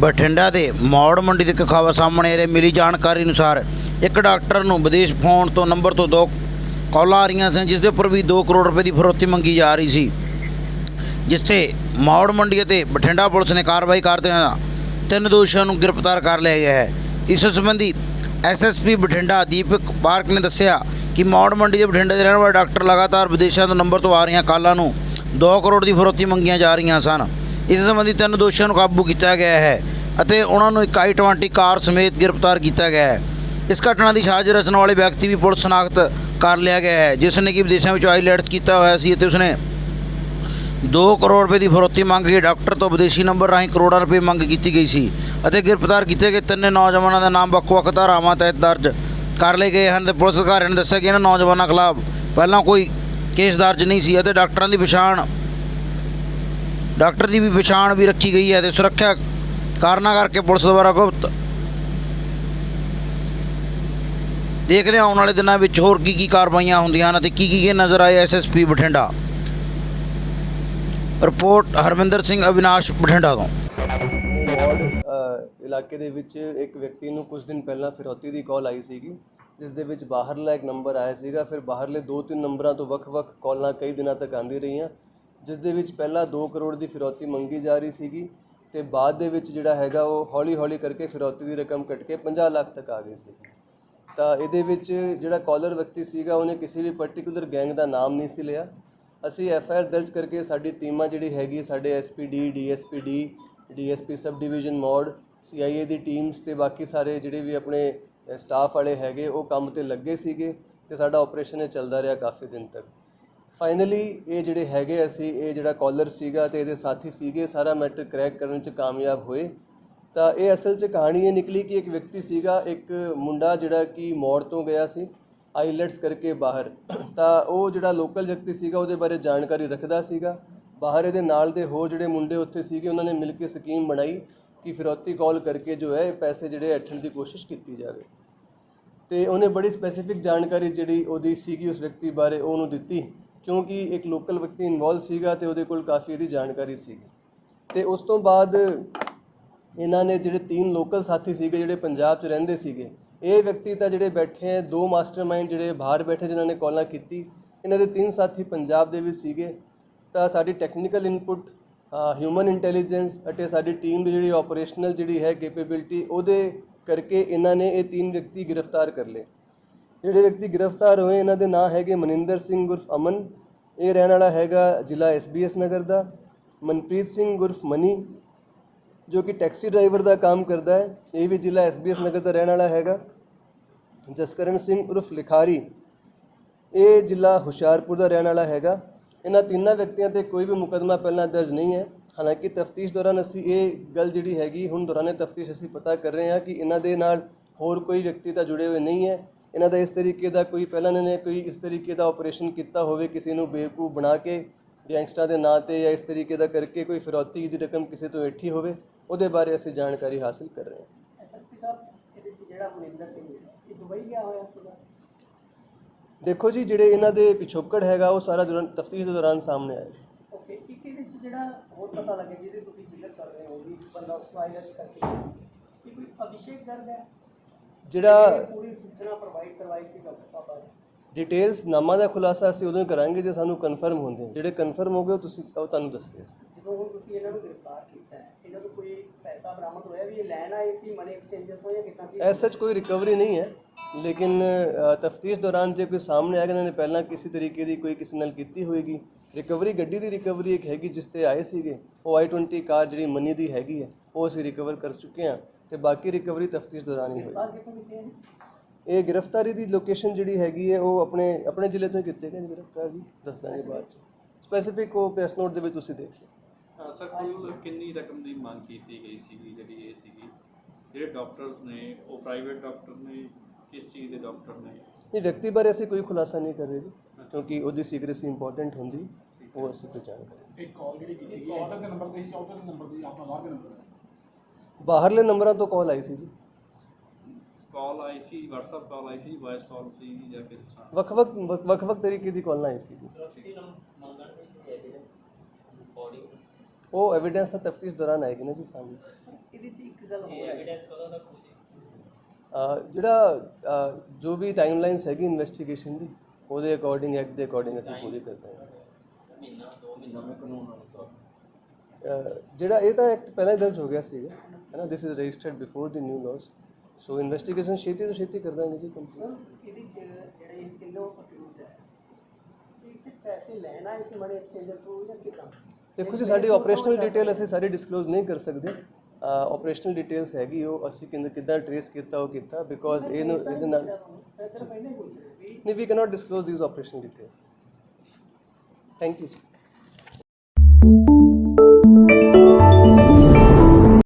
ਬਠਿੰਡਾ ਦੇ ਮੌੜ ਮੰਡੀ ਦੇ ਇੱਕ ਖਬਰ ਸਾਹਮਣੇ ਆ ਰਹੀ। ਮਿਲੀ ਜਾਣਕਾਰੀ ਅਨੁਸਾਰ ਇੱਕ ਡਾਕਟਰ ਨੂੰ ਵਿਦੇਸ਼ ਫੋਨ ਤੋਂ ਨੰਬਰ ਤੋਂ ਦੋ ਕਾਲਾਂ ਆ ਰਹੀਆਂ ਸਨ ਜਿਸ ਦੇ ਉੱਪਰ ਵੀ 2 ਕਰੋੜ ਰੁਪਏ ਦੀ ਫਰੋਤੀ ਮੰਗੀ ਜਾ ਰਹੀ ਸੀ। ਜਿਸ ਤੇ ਮੌੜ ਮੰਡੀ ਅਤੇ ਬਠਿੰਡਾ ਪੁਲਿਸ ਨੇ ਕਾਰਵਾਈ ਕਰਦੇ ਹੋਏ ਤਿੰਨ ਦੋਸ਼ੀਆਂ ਨੂੰ ਗ੍ਰਿਫਤਾਰ ਕਰ ਲਿਆ ਗਿਆ ਹੈ। ਇਸ ਸੰਬੰਧੀ ਐਸਐਸਪੀ ਬਠਿੰਡਾ ਦੀਪਕ ਪਾਰਕ ਨੇ ਦੱਸਿਆ ਕਿ ਮੌੜ ਮੰਡੀ ਦੇ ਬਠਿੰਡੇ ਦੇ ਰਹਿਣ ਵਾਲੇ ਡਾਕਟਰ ਲਗਾਤਾਰ ਵਿਦੇਸ਼ਾਂ ਤੋਂ ਨੰਬਰ ਤੋਂ ਆ ਰਹੀਆਂ ਕਾਲਾਂ ਨੂੰ 2 ਕਰੋੜ ਦੀ ਫਰੋਤੀ ਮੰਗੀਆਂ ਜਾ ਰਹੀਆਂ ਸਨ। ਇਸ ਸੰਬੰਧੀ ਤਿੰਨ ਦੋਸ਼ੀਆਂ ਨੂੰ ਕਾਬੂ ਕੀਤਾ ਗਿਆ ਹੈ ਅਤੇ ਉਹਨਾਂ ਨੂੰ ਇੱਕ i20 ਕਾਰ ਸਮੇਤ ਗ੍ਰਿਫਤਾਰ ਕੀਤਾ ਗਿਆ ਹੈ। ਇਸ ਘਟਨਾ ਦੀ ਸਾਜ਼ਿਸ਼ ਰਚਣ ਵਾਲੇ ਵਿਅਕਤੀ ਵੀ ਪੁਲਿਸ ਸ਼ਨਾਖਤ ਕਰ ਲਿਆ ਗਿਆ ਹੈ, ਜਿਸ ਨੇ ਕਿ ਵਿਦੇਸ਼ਾਂ ਵਿੱਚ ਆਈਲੈਟਸ ਕੀਤਾ ਹੋਇਆ ਸੀ ਅਤੇ ਉਸਨੇ 2 ਕਰੋੜ ਰੁਪਏ ਦੀ ਫਰੋਤੀ ਮੰਗ ਕੇ ਡਾਕਟਰ ਤੋਂ ਵਿਦੇਸ਼ੀ ਨੰਬਰ ਰਾਹੀਂ ਕਰੋੜਾਂ ਰੁਪਏ ਮੰਗ ਕੀਤੀ ਗਈ ਸੀ ਅਤੇ ਗ੍ਰਿਫਤਾਰ ਕੀਤੇ ਗਏ ਤਿੰਨੇ ਨੌਜਵਾਨਾਂ ਦਾ ਨਾਮ ਵੱਖ-ਵੱਖ ਧਾਰਾਵਾਂ ਤਹਿਤ ਦਰਜ ਕਰ ਲਏ ਗਏ ਹਨ ਤੇ ਪੁਲਿਸ ਅਧਿਕਾਰੀਆਂ ਨੇ ਦੱਸਿਆ ਕਿ ਇਹਨਾਂ ਨੌਜਵਾਨਾਂ ਖਿਲਾਫ ਪਹਿਲਾਂ ਕੋਈ ਕੇਸ ਦਰਜ ਨਹੀਂ ਸੀ ਅਤੇ ਡਾਕਟਰਾਂ ਦੀ ਪਛਾਣ ਡਾਕਟਰ ਦੀ ਵੀ ਪਛਾਣ ਵੀ ਰੱਖੀ ਗਈ ਹੈ ਤੇ ਸੁਰੱਖਿਆ ਕਾਰਨਾਂ ਕਰਕੇ ਪੁਲਿਸ ਦੁਆਰਾ ਗੁਪਤ। ਦੇਖਦੇ ਹਾਂ ਆਉਣ ਵਾਲੇ ਦਿਨਾਂ ਵਿੱਚ ਹੋਰ ਕੀ ਕੀ ਕਾਰਵਾਈਆਂ ਹੁੰਦੀਆਂ ਹਨ ਅਤੇ ਕੀ ਕੀ ਨਜ਼ਰ ਆਏ ਐਸਐਸਪੀ ਬਠਿੰਡਾ। ਰਿਪੋਰਟ ਹਰਮਿੰਦਰ ਸਿੰਘ ਅਵਿਨਾਸ਼ ਬਠਿੰਡਾ ਤੋਂ। ਇਲਾਕੇ ਦੇ ਵਿੱਚ ਇੱਕ ਵਿਅਕਤੀ ਨੂੰ ਕੁਝ ਦਿਨ ਪਹਿਲਾਂ ਫਿਰੌਤੀ ਦੀ ਕਾਲ ਆਈ ਸੀਗੀ, ਜਿਸ ਦੇ ਵਿੱਚ ਬਾਹਰਲਾ ਇੱਕ ਨੰਬਰ ਆਇਆ ਸੀਗਾ, ਫਿਰ ਬਾਹਰਲੇ ਦੋ ਤਿੰਨ ਨੰਬਰਾਂ ਤੋਂ ਵੱਖ-ਵੱਖ ਕਾਲਾਂ ਕਈ ਦਿਨਾਂ ਤੱਕ ਆਂਦੀ ਰਹੀਆਂ। ਜਿਸ ਦੇ ਵਿੱਚ ਪਹਿਲਾਂ 2 ਕਰੋੜ ਦੀ ਫਿਰੌਤੀ ਮੰਗੀ ਜਾ ਰਹੀ ਸੀਗੀ ਤੇ ਬਾਅਦ ਦੇ ਵਿੱਚ ਜਿਹੜਾ ਹੈਗਾ ਉਹ ਹੌਲੀ-ਹੌਲੀ ਕਰਕੇ ਫਿਰੌਤੀ ਦੀ ਰਕਮ ਕੱਟ ਕੇ 50 ਲੱਖ ਤੱਕ ਆ ਗਈ ਸੀਗੀ ਤਾਂ ਇਹਦੇ ਵਿੱਚ ਜਿਹੜਾ ਕਾਲਰ ਵਿਅਕਤੀ ਸੀਗਾ, ਉਹਨੇ ਕਿਸੇ ਵੀ ਪਾਰਟਿਕੂਲਰ ਗੈਂਗ ਦਾ ਨਾਮ ਨਹੀਂ ਸੀ ਲਿਆ। ਅਸੀਂ ਐਫ ਆਈ ਆਰ ਦਰਜ ਕਰਕੇ ਸਾਡੀ ਟੀਮਾਂ ਜਿਹੜੀ ਹੈਗੀ ਸਾਡੇ S P D D S P D D DSPD P sub division Maur ਏ ਦੀ ਟੀਮਸ ਤੇ ਬਾਕੀ ਸਾਰੇ ਜਿਹੜੇ ਵੀ ਆਪਣੇ ਸਟਾਫ ਵਾਲੇ ਹੈਗੇ, ਉਹ ਕੰਮ ਤੇ ਲੱਗੇ ਸੀਗੇ ਤੇ ਸਾਡਾ ਆਪਰੇਸ਼ਨ ਇਹ ਚੱਲਦਾ ਰਿਹਾ ਕਾਫੀ ਦਿਨ ਤੱਕ। ਫਾਈਨਲੀ ਇਹ ਜਿਹੜੇ ਹੈਗੇ ਅਸੀਂ, ਇਹ ਜਿਹੜਾ ਕਾਲਰ ਸੀਗਾ ਤੇ ਇਹਦੇ ਸਾਥੀ ਸੀਗੇ, ਸਾਰਾ ਮੈਟਰ ਕਰੈਕ ਕਰਨ ਚ ਕਾਮਯਾਬ ਹੋਏ। ਤਾਂ ਇਹ ਅਸਲ 'ਚ ਕਹਾਣੀ ਇਹ ਨਿਕਲੀ ਕਿ ਇੱਕ ਵਿਅਕਤੀ ਸੀਗਾ, ਇੱਕ ਮੁੰਡਾ ਜਿਹੜਾ ਕਿ ਮੌੜ ਤੋਂ ਗਿਆ ਸੀ ਆਈਲੈਟਸ ਕਰਕੇ ਬਾਹਰ। ਤਾਂ ਉਹ ਜਿਹੜਾ ਲੋਕਲ ਵਿਅਕਤੀ ਸੀਗਾ, ਉਹਦੇ ਬਾਰੇ ਜਾਣਕਾਰੀ ਰੱਖਦਾ ਸੀਗਾ। ਬਾਹਰ ਇਹਦੇ ਨਾਲ ਦੇ ਹੋਰ ਜਿਹੜੇ ਮੁੰਡੇ ਉੱਥੇ ਸੀਗੇ, ਉਹਨਾਂ ਨੇ ਮਿਲ ਕੇ ਸਕੀਮ ਬਣਾਈ ਕਿ ਫਿਰੌਤੀ ਕਾਲ ਕਰਕੇ ਜੋ ਹੈ ਪੈਸੇ ਜਿਹੜੇ ਐਠਣ ਦੀ ਕੋਸ਼ਿਸ਼ ਕੀਤੀ ਜਾਵੇ। ਤੇ ਉਹਨੇ ਬੜੀ ਸਪੈਸੀਫਿਕ ਜਾਣਕਾਰੀ ਜਿਹੜੀ ਉਹਦੀ ਸੀਗੀ ਉਸ ਵਿਅਕਤੀ ਬਾਰੇ, ਉਹਨੂੰ ਦਿੱਤੀ। ਕਿਉਂਕਿ ਇੱਕ ਲੋਕਲ ਵਿਅਕਤੀ ਇਨਵੋਲਵ ਸੀਗਾ ਤੇ ਉਹਦੇ ਕੋਲ ਕਾਫੀ ਇਹਦੀ ਜਾਣਕਾਰੀ ਸੀਗੀ। ਤੇ ਉਸ ਤੋਂ ਬਾਅਦ ਇਹਨਾਂ ਨੇ ਜਿਹੜੇ ਤਿੰਨ ਲੋਕਲ ਸਾਥੀ ਸੀਗੇ, ਜਿਹੜੇ ਪੰਜਾਬ 'ਚ ਰਹਿੰਦੇ ਸੀਗੇ, ਇਹ ਵਿਅਕਤੀ ਤਾਂ ਜਿਹੜੇ ਬੈਠੇ ਹੈ, ਦੋ ਮਾਸਟਰਮਾਈਂਡ ਜਿਹੜੇ ਬਾਹਰ ਬੈਠੇ ਜਿਨ੍ਹਾਂ ਨੇ ਕਾਲਾਂ ਕੀਤੀ, ਇਹਨਾਂ ਦੇ ਤਿੰਨ ਸਾਥੀ ਪੰਜਾਬ ਦੇ ਵਿੱਚ ਸੀਗੇ। ਤਾਂ ਸਾਡੀ ਟੈਕਨੀਕਲ ਇਨਪੁਟ ਹਿਊਮਨ ਇੰਟੈਲੀਜੈਂਸ ਅਤੇ ਸਾਡੀ ਟੀਮ ਦੀ ਜਿਹੜੀ ਆਪਰੇਸ਼ਨਲ ਜਿਹੜੀ ਹੈ ਕੈਪੇਬਿਲਿਟੀ ਉਹਦੇ ਕਰਕੇ ਇਹਨਾਂ ਨੇ ਇਹ ਤਿੰਨ ਵਿਅਕਤੀ ਗ੍ਰਿਫਤਾਰ ਕਰ ਲਏ। ਜਿਹੜੇ ਵਿਅਕਤੀ ਗ੍ਰਿਫਤਾਰ ਹੋਏ, ਇਹਨਾਂ ਦੇ ਨਾਂ ਹੈਗੇ ਮਨਿੰਦਰ ਸਿੰਘ ਉਰਫ ਅਮਨ। ਇਹ ਰਹਿਣ ਵਾਲਾ ਹੈਗਾ ਜ਼ਿਲ੍ਹਾ ਐਸਬੀਐਸ ਨਗਰ ਦਾ, ਮਨਪ੍ਰੀਤ ਸਿੰਘ ਉਰਫ ਮਨੀ, ਜੋ ਕਿ ਟੈਕਸੀ ਡਰਾਈਵਰ ਦਾ ਕੰਮ ਕਰਦਾ ਹੈ। ਇਹ ਵੀ ਜ਼ਿਲ੍ਹਾ ਐਸਬੀਐਸ ਨਗਰ ਦਾ ਰਹਿਣ ਵਾਲਾ ਹੈਗਾ। ਜਸਕਰਨ ਸਿੰਘ ਉਰਫ ਲਿਖਾਰੀ, ਇਹ ਜ਼ਿਲ੍ਹਾ ਹੁਸ਼ਿਆਰਪੁਰ ਦਾ ਰਹਿਣ ਵਾਲਾ ਹੈਗਾ। ਇਹਨਾਂ ਤਿੰਨਾਂ ਵਿਅਕਤੀਆਂ ਤੇ ਕੋਈ ਵੀ ਮੁਕੱਦਮਾ ਪਹਿਲਾਂ ਦਰਜ ਨਹੀਂ ਹੈ। ਹਾਲਾਂਕਿ ਤਫਤੀਸ਼ ਦੌਰਾਨ ਅਸੀਂ ਇਹ ਗੱਲ ਜਿਹੜੀ ਹੈਗੀ, ਹੁਣ ਦੌਰਾਨੇ ਤਫਤੀਸ਼ ਅਸੀਂ ਪਤਾ ਕਰ ਰਹੇ ਹਾਂ ਕਿ ਇਹਨਾਂ ਦੇ ਨਾਲ ਹੋਰ ਕੋਈ ਵਿਅਕਤੀ ਤਾਂ ਜੁੜੇ ਹੋਏ ਨਹੀਂ ਹੈ। ਇਹਨਾਂ ਦਾ ਇਸ ਤਰੀਕੇ ਦਾ ਕੋਈ ਪਹਿਲਾਂ ਇਹਨਾਂ ਨੇ ਕੋਈ ਇਸ ਤਰੀਕੇ ਦਾ ਆਪਰੇਸ਼ਨ ਕੀਤਾ ਹੋਵੇ ਕਿਸੇ ਨੂੰ ਬੇਵਕੂਫ ਬਣਾ ਕੇ ਗੈਂਗਸਟਰਾਂ ਦੇ ਨਾਂ ਤੇ ਜਾਂ ਇਸ ਤਰੀਕੇ ਦਾ ਕਰਕੇ ਕੋਈ ਫਿਰੌਤੀ ਦੀ ਰਕਮ ਕਿਸੇ ਤੋਂ ਏਠੀ ਹੋਵੇ ਉਹਦੇ ਬਾਰੇ ਅਸੀਂ ਜਾਣਕਾਰੀ ਹਾਸਲ ਕਰ ਰਹੇ ਹਾਂ। ਐਸਐਸਪੀ ਸਾਹਿਬ ਇਹਦੇ ਚ ਜਿਹੜਾ ਮਨਿੰਦਰ ਸਿੰਘ ਇਹ ਦੁਬਈ ਗਿਆ ਹੋਇਆ ਸੀਗਾ ਦੇਖੋ ਜੀ ਜਿਹੜੇ ਇਹਨਾਂ ਦੇ ਪਿਛੋਕੜ ਹੈਗਾ ਉਹ ਸਾਰਾ ਦੌਰਾਨ ਤਫਤੀਸ਼ ਦੇ ਦੌਰਾਨ ਸਾਹਮਣੇ ਓਕੇ ਇੱਕ ਇਹਦੇ ਚ ਜਿਹੜਾ ਹੋਰ ਪਤਾ ਲੱਗਿਆ ਜਿਹਦੇ ਤੁਸੀਂ ਜ਼ਿਕਰ ਕਰ ਰਹੇ ਹੋ ਵੀ ਬੰਦਾ ਵਾਇਰਸ ਕਰਕੇ ਗਿਆ। ਇਹ ਕੋਈ ਅਭਿਸ਼ੇਕ ਗਰਗ ਹੈ? ਜਿਹੜਾ ਪੂਰੀ ਸੂਚਨਾ ਪ੍ਰੋਵਾਈਡ ਕਰਵਾਈ ਸੀ ਡਾਕਟਰ ਸਾਹਿਬ ਡਿਟੇਲਸ ਨਾਮਾਂ ਦਾ ਖੁਲਾਸਾ ਅਸੀਂ ਉਦੋਂ ਹੀ ਕਰਾਂਗੇ ਜੇ ਸਾਨੂੰ ਕਨਫਰਮ ਹੁੰਦੇ ਆ। ਜਿਹੜੇ ਕਨਫਰਮ ਹੋ ਗਏ ਉਹ ਤੁਸੀਂ ਉਹ ਤੁਹਾਨੂੰ ਦੱਸਦੇ ਅਸੀਂ। ਜਦੋਂ ਹੁਣ ਤੁਸੀਂ ਇਹਨਾਂ ਨੂੰ ਗ੍ਰਿਫਤਾਰ ਕੀਤਾ ਹੈ ਇਹਨਾਂ ਤੋਂ ਕੋਈ ਪੈਸਾ ਬਰਾਮਦ ਹੋਇਆ ਵੀ ਇਹ ਲੈਣ ਆਏ ਸੀ ਮਨੀ ਐਕਸਚੇਂਜਰ ਤੋਂ ਜਾਂ ਕਿੱਦਾਂ ਕੀ ਐਸ ਸੱਚ ਕੋਈ ਰਿਕਵਰੀ ਨਹੀਂ ਹੈ ਲੇਕਿਨ ਤਫਤੀਸ਼ ਦੌਰਾਨ ਜੇ ਕੋਈ ਸਾਹਮਣੇ ਆਏਗਾ ਇਹਨਾਂ ਨੇ ਪਹਿਲਾਂ ਕਿਸੇ ਤਰੀਕੇ ਦੀ ਕੋਈ ਕਿਸੇ ਨਾਲ ਕੀਤੀ ਹੋਏਗੀ। ਰਿਕਵਰੀ ਗੱਡੀ ਦੀ ਰਿਕਵਰੀ ਇੱਕ ਹੈਗੀ ਜਿਸ ਤੇ ਆਏ ਸੀਗੇ ਉਹ i20 ਕਾਰ ਜਿਹੜੀ ਮਨੀ ਦੀ ਹੈਗੀ ਹੈ ਉਹ ਅਸੀਂ ਰਿਕਵਰ ਕਰ ਚੁੱਕੇ ਹਾਂ। ਤੇ ਬਾਕੀ ਰਿਕਵਰੀ ਤਫਤੀਸ਼ ਦੌਰਾਨ ਹੀ ਹੋਏਗੀ ਗ੍ਰਿਫਤਾਰ ਕਿੱਥੋਂ ਕੀਤੇ ਹਨ ਇਹ ਗ੍ਰਿਫਤਾਰੀ ਦੀ ਲੋਕੇਸ਼ਨ ਜਿਹੜੀ ਹੈਗੀ ਹੈ ਉਹ ਆਪਣੇ ਆਪਣੇ ਜ਼ਿਲ੍ਹੇ ਤੋਂ ਹੀ ਕੀਤੇ ਗਏ ਗ੍ਰਿਫਤਾਰ ਜੀ ਦੱਸ ਦਾਂਗੇ ਬਾਅਦ ਚ। ਸਪੈਸੀਫਿਕ ਉਹ ਪ੍ਰੈਸ ਨੋਟ ਦੇ ਵਿੱਚ ਤੁਸੀਂ ਦੇਖ ਲਓ। ਹਾਂ ਸਰ ਕਿੰਨੀ ਰਕਮ ਦੀ ਮੰਗ ਕੀਤੀ ਗਈ ਸੀਗੀ ਜਿਹੜੀ ਇਹ ਸੀਗੀ? ਜਿਹੜੇ ਡਾਕਟਰਸ ਨੇ ਉਹ ਪ੍ਰਾਈਵੇਟ ਡਾਕਟਰ ਨੇ ਕਿਸ ਚੀਜ਼ ਦੇ ਡਾਕਟਰ ਨੇ? ਇਹ ਵਿਅਕਤੀ ਬਾਰੇ ਅਸੀਂ ਕੋਈ ਖੁਲਾਸਾ ਨਹੀਂ ਕਰ ਰਹੇ ਜੀ ਕਿਉਂਕਿ ਉਹਦੀ ਸੀਕ੍ਰੇਸੀ ਇੰਪੋਰਟੈਂਟ ਹੁੰਦੀ ਉਹ ਅਸੀਂ ਕੋਈ ਜਾਣਕਾਰੀ ਇੱਕ ਕਾਲ ਜਿਹੜੀ ਕੀਤੀ ਗਈ ਇੱਧਰ ਦੇ ਨੰਬਰ ਤੇ ਸੀ ਉੱਧਰ ਦੇ ਨੰਬਰ ਦੀ ਆਪਣਾ ਬਾਹਰ ਦੇ ਨੰਬਰ ਬਾਹਰਲੇ ਨੰਬਰਾਂ ਤੋਂ ਕਾਲ ਆਈ ਸੀ ਜੀ। ਕਾਲ ਆਈ ਸੀ WhatsApp ਕਾਲ ਆਈ ਸੀ ਵਾਇਸ ਕਾਲ ਸੀ ਜਾਂ ਕਿਸ ਤਰ੍ਹਾਂ? ਵੱਖ-ਵੱਖ ਵੱਖ-ਵੱਖ ਤਰੀਕੇ ਦੀ ਕਾਲਾਂ ਆਈ ਸੀ ਉਹ ਐਵੀਡੈਂਸ ਤਾਂ ਤਫਤੀਸ਼ ਦੌਰਾਨ ਆਏਗੀ ਨਾ ਜੀ ਸਾਹਮਣੇ। ਇਹਦੇ ਚ ਇੱਕ ਗੱਲ ਹੋਰ ਐਵੀਡੈਂਸ ਕਦੋਂ ਤੱਕ ਹੋ ਜਿਹੜਾ ਜੋ ਵੀ ਟਾਈਮਲਾਈਨਸ ਹੈਗੀ ਇਨਵੈਸਟੀਗੇਸ਼ਨ ਦੀ ਉਹਦੇ ਅਕੋਰਡਿੰਗ ਐਕਟ ਦੇ ਅਕੋਰਡਿੰਗ ਅਸੀਂ ਪੂਰੀ ਕਰਦੇ ਹਾਂ। ਅ, ਜਿਹੜਾ ਇਹ ਤਾਂ ਐਕਟ ਪਹਿਲਾਂ ਹੀ ਦਰਜ ਹੋ ਗਿਆ ਸੀਗਾ ਹੈ ਨਾ this is registered before the new laws so investigation ਛੇਤੀ ਤੋਂ ਛੇਤੀ ਕਰ ਦਾਂਗੇ ਜੀ ਕੰਪਲੀਟ ਇਹਦੇ ਚ ਜਿਹੜੇ ਇਹ ਤਿੰਨੋਂ ਅਕਿਊਜ਼ ਹੈ? ਇਹ ਤੇ ਪੈਸੇ ਲੈਣਾ ਇਸ ਮਨੀ ਐਕਸਚੇਂਜਰ ਤੋਂ ਜਾਂ ਕਿਦਾਂ? ਦੇਖੋ ਜੀ ਸਾਡੀ ਆਪਰੇਸ਼ਨਲ ਡਿਟੇਲ ਅਸੀਂ ਸਾਰੀ ਡਿਸਕਲੋਜ਼ ਨਹੀਂ ਕਰ ਸਕਦੇ। ਆਪਰੇਸ਼ਨਲ ਡਿਟੇਲਸ ਹੈਗੀ ਉਹ ਅਸੀਂ ਕਿੰਦ ਕਿੱਦਾਂ ਟਰੇਸ ਕੀਤਾ ਉਹ ਕੀਤਾ ਬਿਕੋਜ਼ ਇਹਨੂੰ ਇਹਦੇ ਨਾਲ ਪੈਸੇ ਪਹਿਲੇ ਪੁੱਛ ਰਹੇ ਨਹੀਂ we cannot disclose these operational details thank you